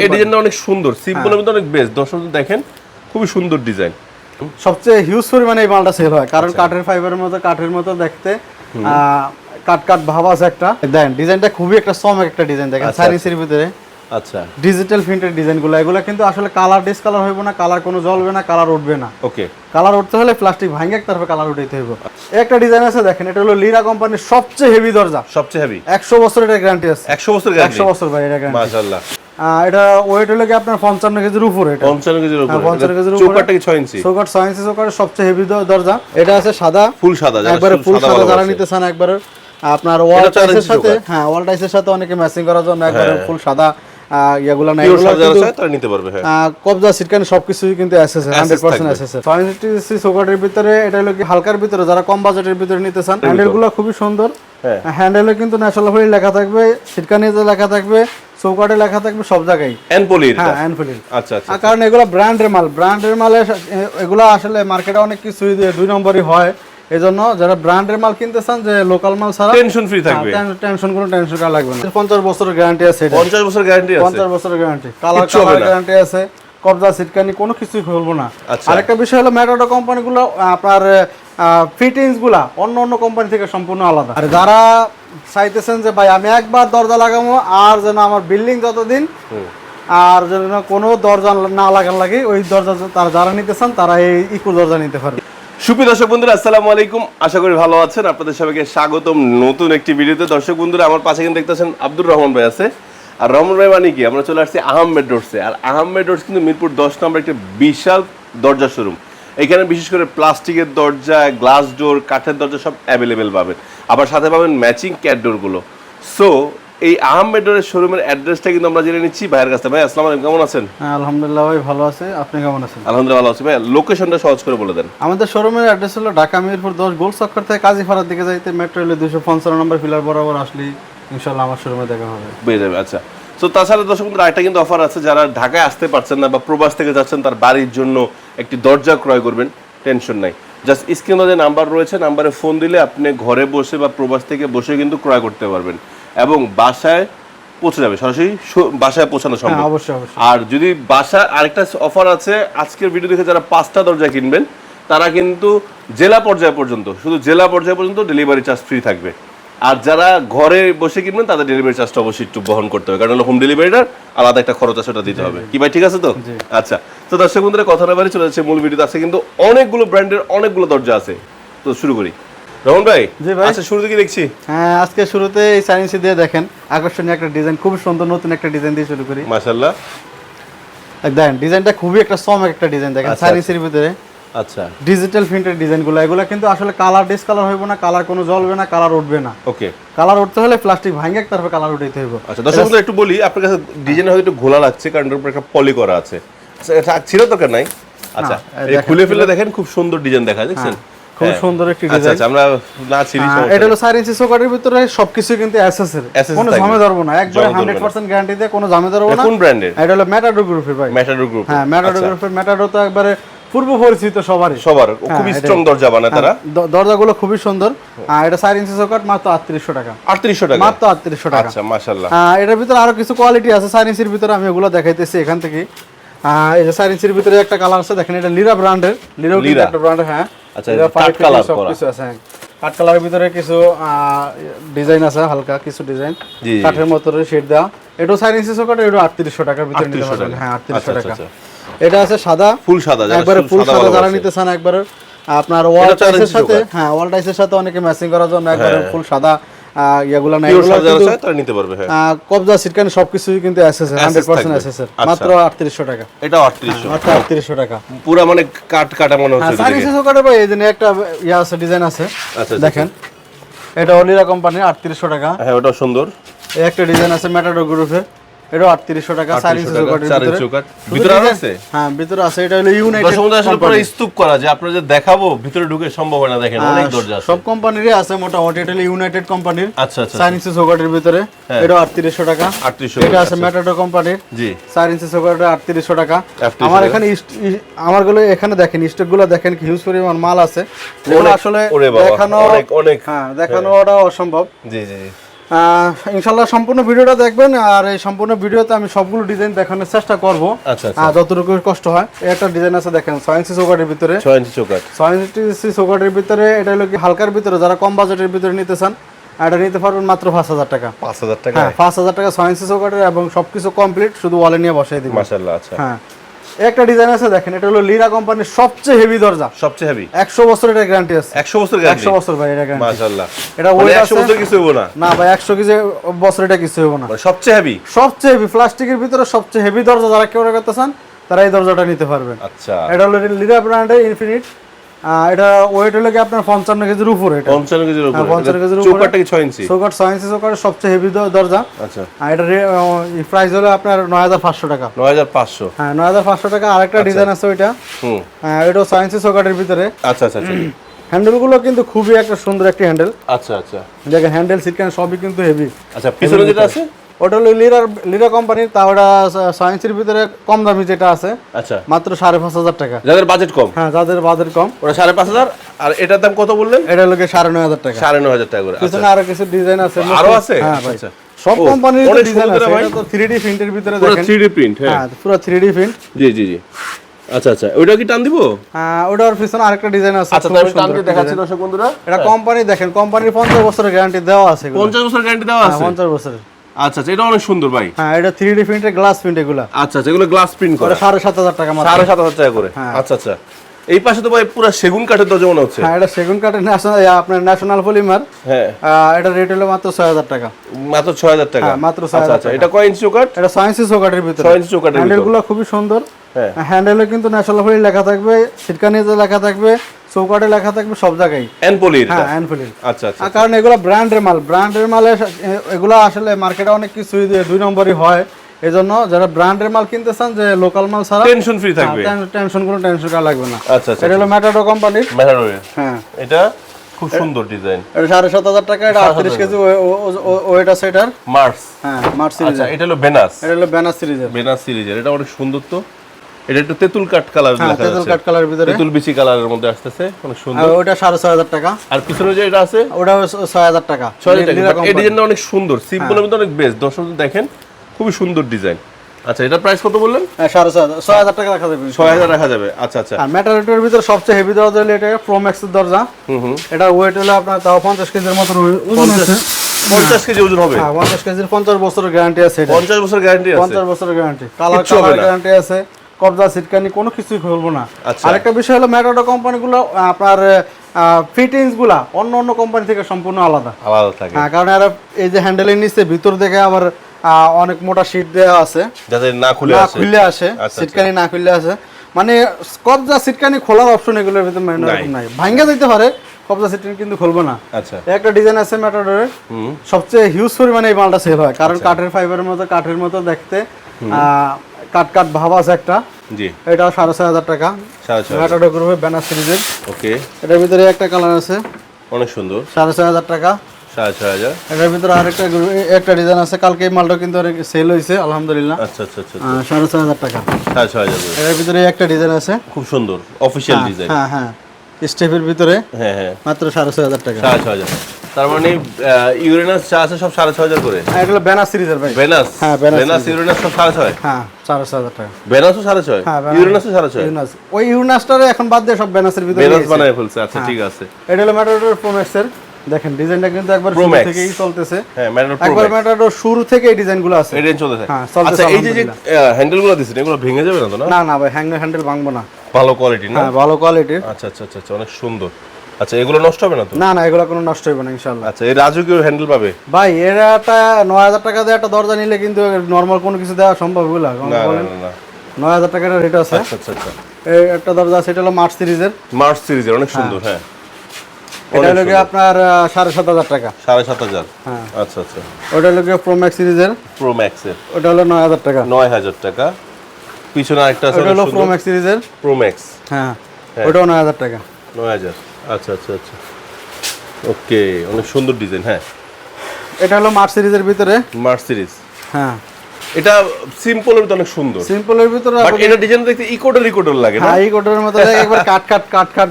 এই ডিজাইনটা অনেক সুন্দর সিম্পলের মধ্যে অনেক বেস্ট দর্শক দেখেন খুবই সুন্দর ডিজাইন। সবচেয়ে হিউজ পরিমাণে এই মালটা সেল হয় কারণ কাঠের ফাইবারের মতো কাঠের মতো দেখতে কাট কাট ভাব আছে একটা। দেন ডিজাইনটা খুবই একটা চমক একটা ডিজাইন দেখেন আচ্ছা, চাইনিজের ভিতরে। আচ্ছা। ডিজিটাল প্রিন্টের ডিজাইনগুলো এগুলো কিন্তু আসলে কালার ডিসকালার হইব না কালার কোনো জ্বলবে না কালার উঠবে না। ওকে কালার উঠতে হলে প্লাস্টিক ভাঙে তারপর কালার উঠাইতে হইব। একটা ডিজাইন আছে দেখেন এটা হলো লিরা কোম্পানির সবচেয়ে হেভি দরজা। সবচেয়ে হেভি একশো বছর এটা গ্যারান্টি আছে। একশো বছর একশো বছর ভাই এটা গ্যারান্টি মাশাআল্লাহ। এটা ওয়েট হলো কি আপনার পঞ্চান্ন কেজির উপরে এটা? পঞ্চান্ন কেজির উপর। হ্যাঁ, পঞ্চান্ন কেজির উপরে। চৌকাটটা কি ছয় ইঞ্চি? চৌকাট ছয় ইঞ্চি চৌকাটের সবচেয়ে হেভি দরজা। এটা আছে সাদা। ফুল সাদা একবারে ফুল সাদা যারা নিতে চান একবারে। আপনার ওয়াল টাইসের সাথে হ্যাঁ ওয়াল টাইসের সাথে অনেকে ম্যাচিং করার জন্য একবারে ফুল সাদা না এগুলো নিতে পারবে হ্যাঁ। কবজা সিটকানি সবকিছুই কিন্তু এসএস ভিতরে এটা হলো কি হালকার ভিতরে যারা কম বাজেটের ভিতরে নিতে চান হ্যান্ডেলগুলো খুবই সুন্দর। হ্যাঁ। হ্যান্ডেলে কিন্তু ন্যাশনাল লেখা থাকবে সিটকানিতে লেখা থাকবে। চৌকাটে লেখা থাকবে সব জায়গায়। এনপোলির হ্যাঁ হ্যান্ডফুলি আচ্ছা আচ্ছা কারণ এগুলো ব্র্যান্ডের মাল ব্র্যান্ডের মালে এগুলো আসলে মার্কেটে অনেক কিছুই দিয়ে দুই নম্বরই হয়। এই জন্য যারা ব্র্যান্ডের মাল কিনতে চান যে লোকাল মাল ছাড়া টেনশন ফ্রি থাকবে। টেনশন কোনো টেনশন করা লাগবে না। পঞ্চাশ বছরের গ্যারান্টি আছে এটা। পঞ্চাশ বছর গ্যারান্টি আছে। পঞ্চাশ বছরের গ্যারান্টি। কালার কালার গ্যারান্টি আছে। কবজা সিটকানি কোনো কিছুই খুলবো না। আচ্ছা। আরেকটা বিষয় হলো ম্যাটাডো কোম্পানিগুলো আপনার ফিটিংসগুলা অন্য অন্য কোম্পানি থেকে সম্পূর্ণ আলাদা। আর যারা চাইতেছেন যে ভাই আমি একবার দরজা লাগাবো আর যেন আমার বিল্ডিং যতদিন আর যেন কোনো দরজা না লাগান লাগে ওই দরজা তারা যারা নিতে চান তারা এই ইকো দরজা নিতে পারবে। সুপ্রিয় দর্শক বন্ধুরা আসসালামু আলাইকুম। আশা করি ভালো আছেন। আপনাদের সবাইকে স্বাগতম নতুন একটি ভিডিওতে। দর্শক বন্ধুরা আমার পাশে কিন্তু দেখতেছেন আব্দুর রহমান ভাই আছে। আর রহমান ভাই মানে কি? আমরা চলে আসছি আহমেদ রোডসে। আর আহমেদ রোডস কিন্তু মিরপুর দশ নম্বর একটি বিশাল দরজা শোরুম। এখানে বিশেষ করে প্লাস্টিকের দরজা গ্লাস ডোর কাঠের দরজা সব অ্যাভেলেবেল পাবেন। আবার সাথে পাবেন ম্যাচিং ক্যাট ডোরগুলো সো এই আহমেদ শোরুমের অ্যাড্রেসটা কিন্তু আমরা জেনে নিচ্ছি ভাইয়ের কাছে ভাই আসসালামু আলাইকুম কেমন আছেন? হ্যাঁ আলহামদুলিল্লাহ ভাই ভালো আছে। আপনি কেমন আছেন? আলহামদুলিল্লাহ ভালো আছি। ভাই লোকেশনটা সহজ করে বলে দেন। আমাদের শোরুমের অ্যাড্রেস হলো ঢাকা মিরপুর দশ গোল চক্কর থেকে কাজী কাজীপাড়ার দিকে যাইতে মেট্রো রেলে দুশো পঞ্চান্ন নম্বর ফিলার বরাবর আসলেই ইনশাল্লাহ আমার শোরুমে দেখা হবে। পেয়ে যাবে আচ্ছা। তো তাছাড়া দর্শক একটা কিন্তু অফার আছে যারা ঢাকায় আসতে পারছেন না বা প্রবাস থেকে যাচ্ছেন তার বাড়ির জন্য একটি দরজা ক্রয় করবেন টেনশন নাই। জাস্ট স্ক্রিনে যে নাম্বার রয়েছে নাম্বারে ফোন দিলে আপনি ঘরে বসে বা প্রবাস থেকে বসে কিন্তু ক্রয় করতে পারবেন এবং বাসায় পৌঁছে যাবে সরাসরি বাসায় পৌঁছানো হ্যাঁ সম্ভব অবশ্যই অবশ্যই। আর যদি বাসা আরেকটা অফার আছে আজকের ভিডিও দেখে যারা পাঁচটা দরজা কিনবেন তারা কিন্তু জেলা পর্যায় পর্যন্ত শুধু জেলা পর্যায় পর্যন্ত ডেলিভারি চার্জ ফ্রি থাকবে। আর যারা ঘরে বসে কিনবেন তাদের ডেলিভারি চার্জটা অবশ্যই একটু বহন করতে হবে। কারণ হোম ডেলিভারিটার আলাদা একটা খরচ আছে ওটা দিতে হবে। কি ভাই ঠিক আছে তো? আচ্ছা। তো দর্শক বন্ধুরা কথা না বাড়ি চলে যাচ্ছে মূল ভিডিওতে। আছে কিন্তু অনেকগুলো ব্র্যান্ডের অনেকগুলো দরজা আছে। তো শুরু করি। রহমান ভাই জি ভাই। আচ্ছা শুরু থেকে দেখছি? হ্যাঁ আজকে শুরুতে এই চাইনিজে দিয়ে দেখেন। আকর্ষণীয় একটা ডিজাইন খুব সুন্দর নতুন একটা ডিজাইন দিয়ে শুরু করি। মাশাল্লাহ দেখেন ডিজাইনটা খুবই একটা চমক একটা ডিজাইন দেখেন আচ্ছা, চাইনিজের ভিতরে। আচ্ছা। ডিজিটাল প্রিন্টের ডিজাইনগুলো এগুলো কিন্তু আসলে কালার ডিসকালার হইব না কালার কোনো জ্বলবে না কালার উঠবে না। ওকে কালার উঠতে হলে প্লাস্টিক ভাঙে তারপর কালার উঠাইতে হইব। আচ্ছা দর্শক একটু বলি আপনার কাছে ডিজাইন হয়তো একটু ঘোলা লাগছে কারণ এর উপর একটা পলি করা আছে। আচ্ছা, ছিল দরকার নাই? আচ্ছা এই খুলে ফেলে দেখেন খুব সুন্দর ডিজাইন দেখা দেখছেন? খুব হ্যাঁ। সুন্দর একটি আচ্ছা ডিজাইন আচ্ছা আমরা না ছিলি এটা হলো চার ইঞ্চি চৌকাটের ভিতরে সবকিছু কিন্তু এসএস এর। কোনো। ঝামে ধরবো না একবারে জমা ধরবে হান্ড্রেড না। পার্সেন্ট গ্যারান্টি দিয়ে কোনো ঝামে ধরবো না। কোন ব্র্যান্ডের এটা হলো ম্যাটাডো গ্রুপের ভাই। ম্যাটাডোর গ্রুপ হ্যাঁ ম্যাটাডো গ্রুপের ম্যাটাডো তো একবারে পূর্ব পরিচিত সবারই। সবার হ্যাঁ, খুব স্ট্রং দরজা বানায় তারা। দরজাগুলো খুবই সুন্দর। আর এটা চার ইঞ্চি চৌকাট মাত্র আটত্রিশশো টাকা। আটত্রিশশো টাকা? মাত্র আটত্রিশশো টাকা। আচ্ছা মাশাল্লাহ এটার ভিতরে আরও কিছু কোয়ালিটি আছে চার ইঞ্চির ভিতরে আমি ওগুলো দেখাইতেছি এখান থেকে। আহ, এই যে চার ইঞ্চির ভিতরে একটা কালার আছে দেখেন এটা লিরা ব্র্যান্ডের লিরা। একটা ব্র্যান্ডের হ্যাঁ। আচ্ছা, লিরা কাঠ পাইপ colour সব করা। কিছু আছে হ্যাঁ। কাঠ কালারের ভিতরে কিছু ডিজাইন আছে হালকা কিছু ডিজাইন। কাঠের মতো শেড দেওয়া। এটাও চার ইঞ্চি চৌকাট এটা আটত্রিশশো টাকার ভিতরে নিতে পারবেন। হ্যাঁ আটত্রিশশো আচ্ছা, টাকা। আচ্ছা, এটা আছে সাদা। ফুল সাদা যারা একবারে ফুল সাদা যারা। নিতে চান একবারে। আপনার ওয়াল টাইসের সাথে হ্যাঁ ওয়াল টাইসের সাথে অনেকে ম্যাচিং করার জন্য একবারে ফুল সাদা আহ, ইয়েগুলো না এগুলো সাদা যারা কিন্তু চায় তারা নিতে পারবে হ্যাঁ। কবজা সিটকানি সবকিছুই কিন্তু এসএস হান্ড্রেড পার্সেন্ট থাকবে। আচ্ছা। মাত্র আটত্রিশশো টাকা। এটা মাত্র টাকা। পুরা মানে কাট কাটা মনে হচ্ছে চার এদিকে। ইঞ্চি ভাই এই জন্য একটা ইয়ে আছে ডিজাইন আছে। আচ্ছা দেখেন। এটা অলিরা কোম্পানির আটত্রিশশো টাকা। হ্যাঁ ওটা সুন্দর। এই একটা ডিজাইন আছে গ্রুপের এটাও আটত্রিশশো টাকা চার ইঞ্চি 3800 টাকা, চৌকাটের ভিতরে। চৌকাঠ। শুধু ভিতরে আরও design- আছে? হ্যাঁ ভিতরে আছে। এটা হলো ইউনাইটেড আসলে পুরো স্তূপ করা যে আপনারা যে দেখাবো ভিতরে ঢুকে সম্ভব না দেখেন অনেক দরজা আছে। সব কোম্পানিরই আছে মোটামুটি। এটা হলো ইউনাইটেড কোম্পানির আচ্ছা আচ্ছা চার ইঞ্চি চৌকাটের ভিতরে। এটাও আটত্রিশশো টাকা। 3800 এটা আছে ম্যাটাডো কোম্পানির জি। চার ইঞ্চি চৌকাটে আটত্রিশশো টাকা। আমার এখানে আমারগুলো এখানে দেখেন স্টকগুলো দেখেন হিউজ পরিমাণ মাল আছে। আসলে দেখানো অনেক অনেক। হ্যাঁ দেখানো অসম্ভব। জি জি জি। আহ, ইনশাল্লাহ সম্পূর্ণ ভিডিওটা দেখবেন আর এই সম্পূর্ণ ভিডিওতে আমি সবগুলো ডিজাইন দেখানোর চেষ্টা করব। আচ্ছা আচ্ছা। যতটুকু কষ্ট হয় একটা ডিজাইন আছে দেখেন সয়েন্সি চৌকাটের ভিতরে। ছয় ইঞ্চি চৌকাট সয়েন্সি চৌকাটের ভিতরে এটা হলো কি হালকার ভিতরে যারা কম বাজেটের ভিতরে নিতে চান এটা নিতে পারবেন মাত্র পাঁচ হাজার টাকা। পাঁচ হাজার টাকা? হ্যাঁ পাঁচ হাজার টাকা সয়েন্সি চৌকাটের এবং সবকিছু কমপ্লিট শুধু ওয়ালে নিয়ে বসাই দিবেন। মাশাল্লাহ আচ্ছা। হ্যাঁ। একটা ডিজাইন আছে দেখেন এটা হলো লিরা কোম্পানির সবচেয়ে হেভি দরজা। সবচেয়ে হেভি একশো বছর এটা গ্যারান্টি আছে। একশো বছর গ্যারান্টি একশো বছর ভাই এটা গ্যারান্টি মাশাআল্লাহ। এটা ওই 100 বছর কিছু হবে না? না ভাই 100 কিছু বছর এটা কিছু হবে না। মানে সবচেয়ে হেভি সবচেয়ে হেভি প্লাস্টিকের ভিতরে সবচেয়ে হেভি দরজা যারা কেউ চান তারা এই দরজাটা নিতে পারবেন। আচ্ছা। এটা হলো লিরা ব্র্যান্ডের ইনফিনিট এটা ওয়েট হলো কি আপনার পঞ্চান্ন কেজির উপরে এটা? পঞ্চান্ন কেজির হ্যাঁ, উপরে। পঞ্চান্ন কেজির উপরে। চৌকাটটা কি ছয় ইঞ্চি? চৌকাট ছয় ইঞ্চি সবচেয়ে হেভি দরজা। আচ্ছা। আর এটা প্রাইস হলো আপনার নয় হাজার পাঁচশো টাকা। নয় হাজার পাঁচশো। হ্যাঁ নয় হাজার পাঁচশো টাকা। আরেকটা ডিজাইন আছে ওইটা। হুম। হ্যাঁ এটাও ছয় ইঞ্চি চৌকাটের ভিতরে। আচ্ছা আচ্ছা আচ্ছা। হ্যান্ডেলগুলো কিন্তু খুবই একটা সুন্দর একটি হ্যান্ডেল আচ্ছা আচ্ছা। দেখেন হ্যান্ডেল সিটকান সবই কিন্তু হেভি আচ্ছা পিছনে যেটা আছে? ওটা হলো লিরার লিরা কোম্পানির তা ওটা সায়েন্সের ভিতরে কম দামি যেটা আছে। আচ্ছা। মাত্র সাড়ে পাঁচ হাজার টাকা। যাদের বাজেট কম? হ্যাঁ যাদের বাজেট কম। ওটা সাড়ে পাঁচ হাজার আর এটার দাম কত বললেন? এটা হলো সাড়ে নয় হাজার টাকা। সাড়ে নয় হাজার টাকা করে আচ্ছা। পিছনে আরও কিছু ডিজাইন আছে। আরও আছে? হ্যাঁ আচ্ছা। সব কোম্পানির ডিজাইন আছে। এটা তো 3D প্রিন্টের ভিতরে দেখেন। 3D প্রিন্ট হ্যাঁ। হ্যাঁ পুরো 3D প্রিন্ট জি জি জি। আচ্ছা আচ্ছা। ওইটা কি টান দিব? হ্যাঁ ওটার পিছনে আরেকটা ডিজাইন আছে। আচ্ছা তাহলে টান দিয়ে দেখাচ্ছি দর্শক বন্ধুরা। এটা কোম্পানি দেখেন কোম্পানির পঞ্চাশ বছরের গ্যারান্টি দেওয়া আছে এগুলো। পঞ্চাশ বছর গ্যারান্টি দেওয়া হ্যাঁ, আছে। পঞ্চাশ বছরের। আচ্ছা আচ্ছা এটা অনেক সুন্দর ভাই। হ্যাঁ এটা 3D প্রিন্টের গ্লাস প্রিন্ট এগুলা। আচ্ছা এগুলো গ্লাস প্রিন্ট করা। সাড়ে সাত হাজার টাকা মাত্র। সাড়ে সাত হাজার টাকা করে। হ্যাঁ। আচ্ছা আচ্ছা। এই পাশে তো ভাই পুরো সেগুন কাঠের দরজা মনে হচ্ছে। হ্যাঁ এটা সেগুন কাঠের ন্যাশনাল আপনার ন্যাশনাল পলিমার হ্যাঁ। এটা রেট হলো মাত্র ছয় হাজার টাকা। মাত্র ছয় হাজার টাকা। হ্যাঁ, মাত্র ছয় আচ্ছা আচ্ছা। এটা কয় ইঞ্চি চৌকাট এটা সায়েন্সি চৌকাঠের ভিতরে। ছয় ইঞ্চি চৌকাঠের হ্যান্ডেলগুলো খুবই সুন্দর। হ্যাঁ। হ্যান্ডেলে কিন্তু ন্যাশনাল পলি লেখা থাকবে সিটকানিতে লেখা থাকবে। চৌকাটে লেখা থাকবে সব জায়গায়। এনপলির হ্যাঁ হ্যান্ডফুলি আচ্ছা আচ্ছা কারণ এগুলো ব্র্যান্ডের মাল ব্র্যান্ডের মালে এগুলো আসলে মার্কেটে অনেক কিছু দুই নম্বরই হয়। এই জন্য যারা ব্র্যান্ডের মাল কিনতে চান যে লোকাল মাল ছাড়া টেনশন ফ্রি থাকবে। টেনশন কোনো টেনশন করা লাগবে না। আচ্ছা আচ্ছা এটা হলো ম্যাটাডো কোম্পানির মেটারোয়ের হ্যাঁ। এটা খুব সুন্দর ডিজাইন এটা সাড়ে সাত হাজার টাকা এটা আটত্রিশ কেজি ওয়েট আছে এটার। মার্স হ্যাঁ মার্চ আচ্ছা এটা হলো বেনাস এটা হলো ব্যানার সিরিজের বেনাস সিরিজের এটা অনেক সুন্দর তো। এটা একটু তেঁতুল কাঠ কালার হ্যাঁ তেঁতুল কাঠ কালার ভিতরে। তেঁতুল বিচি কালারের মধ্যে আসতেছে অনেক আর সুন্দর ওটা সাড়ে ছয় হাজার টাকা। আর পিছনে যে এটা আছে? ওটা ছয় হাজার টাকা। ছয় হাজার টাকা। এই ডিজাইনটা অনেক সুন্দর হ্যাঁ। সিম্পলের মধ্যে অনেক বেস্ট দর্শক দেখেন খুবই সুন্দর ডিজাইন। আচ্ছা এটার প্রাইস কত বললেন? হ্যাঁ, সাড়ে ছয় হাজার টাকা রাখা যাবে। ছয় হাজার রাখা যাবে। আচ্ছা আচ্ছা। আর ম্যাটারেটের ভিতরে সবচেয়ে হেভি দরজা হলো এটা প্রো ম্যাক্সের দরজা। হুম হুম। এটা ওয়েট হলো আপনার তাও পঞ্চাশ কেজির মতো ওজন আছে। পঞ্চাশ কেজি ওজন হবে? হ্যাঁ পঞ্চাশ কেজির পঞ্চাশ বছরের গ্যারান্টি আছে এটা। পঞ্চাশ বছর গ্যারান্টি আছে? পঞ্চাশ বছরের গ্যারান্টি কালার কালার গ্যারান্টি আছে। কবজা সিটকানি কোনো কিছুই খুলবো না। আচ্ছা। আরেকটা বিষয় হলো ম্যাটাডো কোম্পানিগুলো আপনার ফিটিংসগুলা অন্য অন্য কোম্পানি থেকে সম্পূর্ণ আলাদা। আলাদা থাকে। হ্যাঁ কারণ এরা এই যে হ্যান্ডেলের নিচে ভিতর থেকে আবার অনেক মোটা শীট দেওয়া আছে। যাতে না খুলে না খুললে আসে আচ্ছা, সিটকানি না খুললে আসে। মানে কবজা সিটকানি খোলার অপশন এগুলোর ভিতরে মানে নাই। ভাঙ্গা দিতে পারে কবজা সিটকানি কিন্তু খুলবো না। আচ্ছা। একটা ডিজাইন আছে ম্যাটাডোরের সবচেয়ে হিউজ পরিমাণে এই মালটা সেল হয়। আচ্ছা। কারণ কাঠের ফাইবারের মতো কাঠের মতো দেখতে কাঠ কাঠ ভাব আছে একটা। জি। এটা সাড়ে ছয় হাজার টাকা। ম্যাটাডো গ্রুপের ব্যানার সিরিজের ওকে। এটার ভিতরে একটা কালার আছে। অনেক সুন্দর। সাড়ে ছয় হাজার টাকা। সাড়ে ছয় হাজার। এটার ভিতরে আরেকটা একটা ডিজাইন আছে। কালকে এই মালটা কিন্তু অনেক সেল হয়েছে আলহামদুলিল্লাহ। আচ্ছা আচ্ছা আচ্ছা আহ, সাড়ে ছয় হাজার টাকা। সাড়ে ছয় হাজার। এটার ভিতরে একটা ডিজাইন আছে। খুব সুন্দর। অফিসিয়াল ডিজাইন হ্যাঁ হ্যাঁ। স্টেপের ভিতরে হ্যাঁ হ্যাঁ। মাত্র সাড়ে ছয় হাজার টাকা। সাড়ে ছয় হাজার। তার মানে ইউরেনাস চা আছে সব সাড়ে ছয় হাজার করে। হ্যাঁ, এগুলো সিরিজের ভাই। হ্যাঁ, ইউরেনাস সব সাড়ে ছয়? হ্যাঁ সাড়ে ছয় হাজার টাকা। সাড়ে ছয়? হ্যাঁ, ইউরেনাসও সাড়ে ছয়? ইউনাস ওই ইউনাসটারে এখন বাদ দিয়ে সব ব্যানাসের ভিতরে বানায় ফেলছে। আচ্ছা হ্যাঁ। ঠিক আছে। এটা হলো ম্যাটাডোর প্রোম্যাক্সের দেখেন ডিজাইনটা কিন্তু একবার শুরু থেকেই চলতেছে। হ্যাঁ একবার শুরু থেকে এই ডিজাইনগুলো আছে। এই রেঞ্জ চলতেছে। হ্যাঁ, আচ্ছা এই যে যে হ্যান্ডেলগুলো দিছেন এগুলো ভেঙে যাবে না তো না? না ভাই হ্যান্ডেল হ্যান্ডেল ভাঙবো না। ভালো কোয়ালিটি না? হ্যাঁ ভালো কোয়ালিটির আচ্ছা আচ্ছা আচ্ছা আচ্ছা, অনেক সুন্দর। আচ্ছা এগুলো নষ্ট হবে না তো? না না এগুলো কোনো নষ্ট হবে না ইনশাল্লাহ আচ্ছা এই রাজকীয় হ্যান্ডেল পাবে? ভাই এর একটা নয় হাজার টাকা দিয়ে একটা দরজা নিলে কিন্তু নর্মাল কোনো কিছু দেওয়া সম্ভব হলো না বলেন না, না। নয় হাজার টাকার রেট আছে। আচ্ছা আচ্ছা আচ্ছা। এই একটা দরজা আছে এটা হলো মার্চ সিরিজের। মার্চ সিরিজের অনেক সুন্দর হ্যাঁ। এটা হলো গিয়ে আপনার আহ, সাড়ে সাত হাজার টাকা। সাড়ে সাত হাজার? হ্যাঁ। আচ্ছা আচ্ছা। ওটা হলো প্রো ম্যাক্স সিরিজের। প্রো ম্যাক্সের ওটা হলো নয় হাজার টাকা। নয় হাজার টাকা। পিছনে আরেকটা আছে ওটা হলো প্রো ম্যাক্স সিরিজের। প্রো ম্যাক্স হ্যাঁ হ্যাঁ। ওটাও নয় হাজার টাকা। নয় হাজার। আচ্ছা আচ্ছা আচ্ছা। ওকে অনেক সুন্দর ডিজাইন হ্যাঁ। এটা হলো মার্চ সিরিজের ভিতরে। March series. হ্যাঁ। এটা সিম্পলের ভিতরে অনেক সুন্দর। সিম্পলের ভিতরে বাট এটা ডিজাইন দেখতে ইকোডার ইকোডার লাগে না? হ্যাঁ এই কোটের মতো দেখে একবার কাট কাট কাট কাট।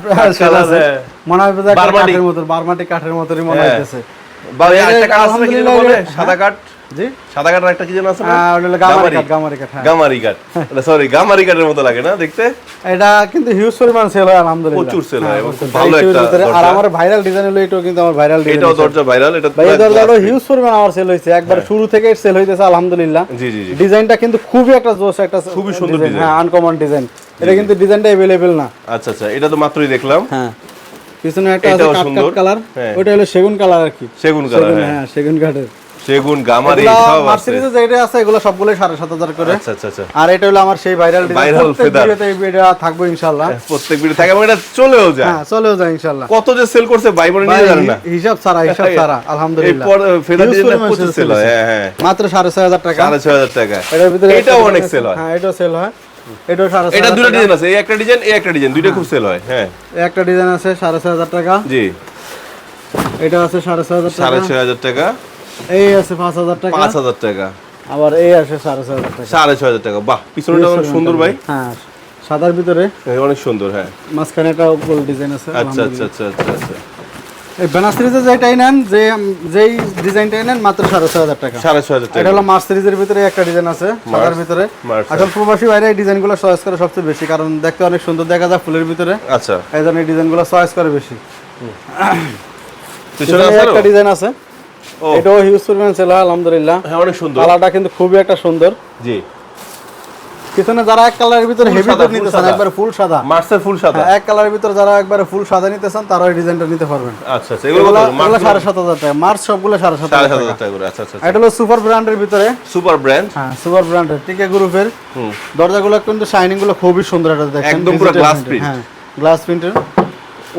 মনে হয় বারমাটিক। কাঠের মতো বারমাটি কাঠের মতোই মনে হ্যাঁ। হইতেছে। বা এটা কাঠ আছে কি? সাদা কাঠ? জি সাদা কাঠ একটা কি যেন আছে না? হ্যাঁ, ওটা হলো গামারি গামারি। কাঠ, গামারি কাঠ, হ্যাঁ। গামারি কাঠ সরি গামারি কাঠের মতো লাগে না দেখতে এটা কিন্তু হিউজ পরিমাণ সেল হয় আলহামদুলিল্লাহ প্রচুর sell হয় হ্যাঁ, এবং প্রচুর। খুব ভালো এই একটা ভিতরে- আর দরজা। আমার ভাইরাল ডিজাইন হলো এটাও কিন্তু আমার ভাইরাল ডিজাইন এটাও দরজা ভাইরাল এটা ভাই এই পুরো দরজাটা glass হিউজ পরিমাণ আমার সেল হয়েছে একবার শুরু থেকে সেল হইতেছে আলহামদুলিল্লাহ print। জি জি জি ডিজাইনটা কিন্তু খুবই একটা জোস একটা খুবই সুন্দর design, design। হ্যাঁ আনকমন ডিজাইন এটা কিন্তু ডিজাইনটা अवेलेबल না আচ্ছা আচ্ছা এটা তো মাত্রই দেখলাম হ্যাঁ পিছনে একটা আছে এটাও কাট সুন্দর। কাট কালার হ্যাঁ। ওটা হলো সেগুন কালার আর কি সেগুন কালার সেগুন, হ্যাঁ হ্যাঁ সেগুন কাঠের সেগুন গামারি এগুলা সব আছে। মার্সিডিজে যেটা আছে এগুলো সবগুলো সাড়ে সাত হাজার করে। আচ্ছা আচ্ছা আচ্ছা। আর এটা হলো আমার সেই ভাইরাল। ভিডিওতে এই ভিডিও থাকব ইনশাআল্লাহ। প্রত্যেক ভিডিও থাকে এবং এটা চলেও যায়। হ্যাঁ চলেও যায় ইনশাআল্লাহ। কত যে সেল করছে ভাই বোনে নিয়ে জানেন না। হিসাব ছাড়া হিসাব ছাড়া আলহামদুলিল্লাহ। এরপর ফেদার ডিজাইন প্রচুর সেল হয় হ্যাঁ হ্যাঁ। মাত্র সাড়ে ছয় হাজার টাকা। সাড়ে ছয় হাজার টাকা। এটার ভিতরে এটাও অনেক সেল হয়। হ্যাঁ এটাও সেল হয়। এটাও এটা দুটো ডিজাইন আছে এই একটা ডিজাইন এই একটা ডিজাইন দুইটা খুব সেল হয় হ্যাঁ। একটা ডিজাইন আছে টাকা। জি। এটা আছে সাড়ে ছয় হাজার সাড়ে টাকা। ছয় হাজার টাকা। এই আছে পাঁচ হাজার টাকা। পাঁচ হাজার টাকা। আবার এই আছে সাড়ে ছয় হাজার টাকা। সাড়ে ছয় হাজার টাকা। বাহ পিছনটা অনেক সুন্দর ভাই। হ্যাঁ সাদার ভিতরে। হ্যাঁ, অনেক সুন্দর হ্যাঁ। মাঝখানে একটা গোল ডিজাইন আছে আচ্ছা আচ্ছা আচ্ছা আচ্ছা আচ্ছা। এই বেনার সিরিজে যেটাই নেন যে যেই ডিজাইনটাই নেন মাত্র সাড়ে ছয় হাজার টাকা। সাড়ে ছয় হাজার এটা হলো মার্চ সিরিজের ভিতরে একটা ডিজাইন আছে সাদার ভিতরে। Mars। আসল প্রবাসী বাইরে এই ডিজাইনগুলো চয়েস করে সবচেয়ে বেশি কারণ দেখতে অনেক সুন্দর দেখা যায় ফুলের ভিতরে। আচ্ছা। এই জন্য এই ডিজাইনগুলো চয়েস করে বেশি? একটা ডিজাইন আছে। এটাও হিউজ পরিমাণ সেল হয় আলহামদুলিল্লাহ। হ্যাঁ অনেক সুন্দর। কালারটা কিন্তু খুবই একটা সুন্দর। জি। পিছনে যারা এক কালারের ভিতরে হেভি full নিতে চান। একবারে ফুল সাদা। ফুল সাদা। হ্যাঁ, এক কালারের ভিতরে যারা একবারে ফুল সাদা নিতে চান তারা এই ডিজাইনটা নিতে পারবেন। আচ্ছা আচ্ছা এগুলো সাত হাজার টাকা। মার্চ সবগুলো সাড়ে সাত সাড়ে হাজার সাত টাকা করে আচ্ছা আচ্ছা এটা হলো সুপার ব্র্যান্ডের ভিতরে। সুপার ব্র্যান্ড হ্যাঁ সুপার ব্র্যান্ডের টিকে গ্রুপের। দরজাগুলো কিন্তু শাইনিংগুলো খুবই সুন্দর এটা দেখেন একদম পুরো print, print। হ্যাঁ গ্লাস প্রিন্টের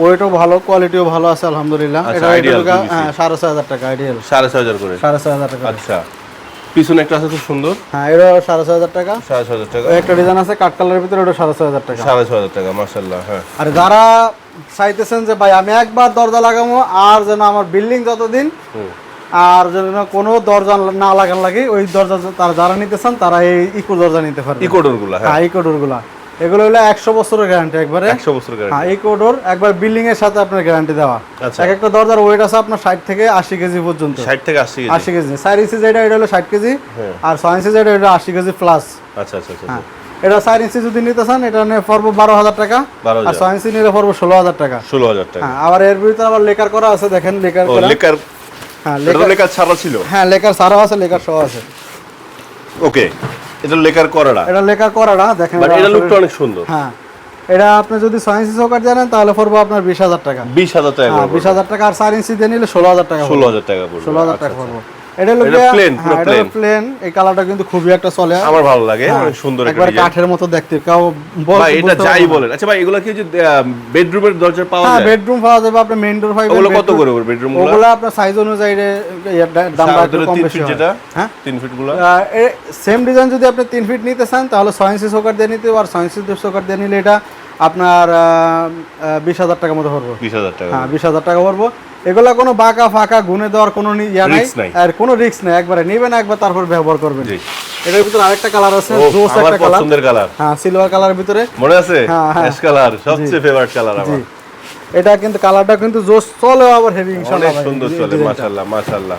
ওয়েটও ভালো কোয়ালিটিও ভালো আছে আলহামদুলিল্লাহ। আচ্ছা, এটা PVC হ্যাঁ সাড়ে ছয় হাজার টাকা আইডিয়াল সাড়ে ছয় হাজার করে? সাড়ে ছয় হাজার টাকা আচ্ছা। পিছনে একটা আছে খুব সুন্দর। হ্যাঁ এটা সাড়ে ছয় হাজার টাকা। সাড়ে ছয় হাজার টাকা। একটা ডিজাইন আছে কাঠ কালারের ভিতরে ওটা সাড়ে ছয় হাজার টাকা। সাড়ে ছয় হাজার টাকা মার্শাল্লাহ হ্যাঁ। আর যারা চাইতেছেন যে ভাই আমি একবার দরজা লাগাবো আর যেন আমার বিল্ডিং যতদিন আর যেন কোনো দরজা না লাগান লাগে ওই দরজা তারা যারা নিতে চান তারা এই ইকো দরজা নিতে পারবে ইকোডোরগুলা হ্যাঁ। হ্যাঁ ইকো ডোরগুলা। এগুলো হলো একশো বছরের গ্যারান্টি একবারে। একশো বছর হ্যাঁ ইকো ডোর একবার বিল্ডিং এর সাথে আপনার গ্যারান্টি দেওয়া। আচ্ছা। এক একটা দরজার ওয়েট আছে আপনার ষাট থেকে আশি কেজি পর্যন্ত। ষাট থেকে আশি কেজি। আশি কেজি। চার ইঞ্চি যেটা এটা হলো ষাট কেজি। হ্যাঁ। আর ছয় ইঞ্চি যেটা এটা আশি কেজি প্লাস আচ্ছা আচ্ছা আচ্ছা হ্যাঁ। এটা চার ইঞ্চি যদি নিতে চান এটা নিয়ে পড়ব বারো হাজার টাকা। আর ছয় ইঞ্চি নিলে পড়ব ষোলো হাজার টাকা। ষোলো হাজার টাকা। হ্যাঁ আবার এর ভিতরে আবার লেকার করা আছে দেখেন লেকার লেকার হ্যাঁ লেকার ছাড়া ছিল? হ্যাঁ লেকার সারাও আছে লেকার সহ আছে। ওকে এটা লেকার করাড়া এটা লেকার করাটা দেখেন বাট এটা লুকটা অনেক সুন্দর। হ্যাঁ। এটা আপনি যদি ছয় ইঞ্চি চৌকাট জানেন তাহলে পড়ব আপনার বিশ হাজার টাকা। বিশ হাজার টাকা হ্যাঁ বিশ হাজার টাকা আর চার ইঞ্চি দিয়ে নিলে ষোলো হাজার টাকা ষোলো হাজার টাকা ষোলো হাজার টাকা আচ্ছা, পড়ব। এটা হলো হ্যাঁ, এটা প্লেন এই কালারটা কিন্তু খুবই একটা চলে। আমার ভালো লাগে হ্যাঁ, সুন্দর একবার কাঠের মতো দেখতে। বল- ভাই এটা যাই বলেন। আচ্ছা ভাই এগুলো কি যে বেডরুমের দরজা পাওয়া হ্যাঁ যায়? বেডরুম পাওয়া যাবে আপনার মেইন ডোর পাইবেন ওগুলো কত করে বেডরুমগুলো? ওগুলো আপনার সাইজ অনুযায়ী ইয়ে দামটা একটু কম বেশি যেটা? হ্যাঁ? তিন ফিটগুলো? সেম ডিজাইন যদি আপনি তিন ফিট নিতে চান তাহলে ছয় ইঞ্চি চৌকাট দিয়ে নিতে আর ছয় ইঞ্চি চৌকাট দিয়ে নিলে এটা আপনার বিশ হাজার টাকা মতো পড়ব। বিশ হাজার টাকা। হ্যাঁ বিশ হাজার টাকা পড়ব। এগুলা কোনো বাঁকা ফাঁকা গুনে দেওয়ার কোনো ইয়া নাই আর কোনো রিস্ক নাই। একবারে নেবেন একবার তারপর ব্যবহার করবেন। জি। এটার ভিতরে আরেকটা কালার আছে জোস একটা কালার পছন্দের কালার হ্যাঁ সিলভার কালারের ভিতরে। মনে আছে? হ্যাঁ, হ্যাঁ। অ্যাশ কালার সবচেয়ে ফেভারিট কালার আমার। এটা কিন্তু কালারটা কিন্তু জোস চলে আবার হেভি ইনশাআল্লাহ অনেক সুন্দর চলে। মাশাআল্লাহ মাশাআল্লাহ।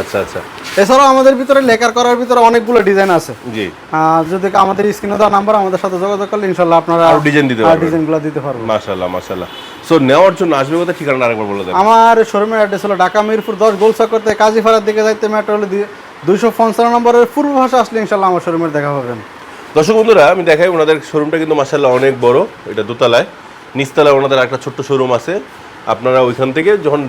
আচ্ছা আচ্ছা। এছাড়াও আমাদের ভিতরে লেকার করার ভিতরে অনেকগুলো ডিজাইন আছে। জি। যদি আমাদের স্ক্রিনে দেওয়া নাম্বার আমাদের সাথে যোগাযোগ করলে ইনশাল্লাহ আপনারা আরও ডিজাইন দিতে পারবেন। ডিজাইনগুলো দিতে পারব মাশাআল্লাহ মাশাআল্লাহ। সো নেওয়ার জন্য আসবে কথা ঠিকানা আরেকবার বলে দেন। আমার শোরুমের অ্যাড্রেস হলো ঢাকা মিরপুর দশ গোলচক্কর থেকে কাজীপাড়ার দিকে যাইতে মেট্রো হলো দুইশো পঞ্চান্ন নম্বরের পূর্ব ভাষা আসলে ইনশাল্লাহ আমার শোরুমের দেখা পাবেন দর্শক বন্ধুরা আমি দেখাই ওনাদের শোরুমটা কিন্তু মাসাল্লাহ অনেক বড়। এটা দোতলায়। নিচতলায় ওনাদের একটা ছোট্ট শোরুম আছে। আপনারা ওইখান থেকে যখন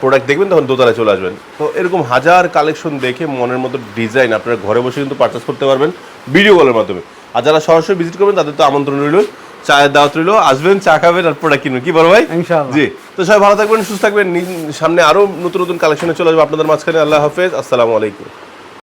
প্রোডাক্ট দেখবেন তখন দোতলায় চলে আসবেন। তো এরকম হাজার কালেকশন দেখে মনের মতো ডিজাইন আপনারা ঘরে বসে কিন্তু পারচেস করতে পারবেন ভিডিও কলের মাধ্যমে। আর যারা সরাসরি ভিজিট করবেন তাদের তো আমন্ত্রণ রইল চায়ের দাওয়াত রইল আসবেন চা খাবেন আর প্রোডাক্ট কিনবেন। কি বলো ভাই? জি। তো সবাই ভালো থাকবেন সুস্থ থাকবেন সামনে আরও নতুন নতুন কালেকশনে চলে আসবে আপনাদের মাঝখানে। আল্লাহ হাফেজ আসসালামু আলাইকুম।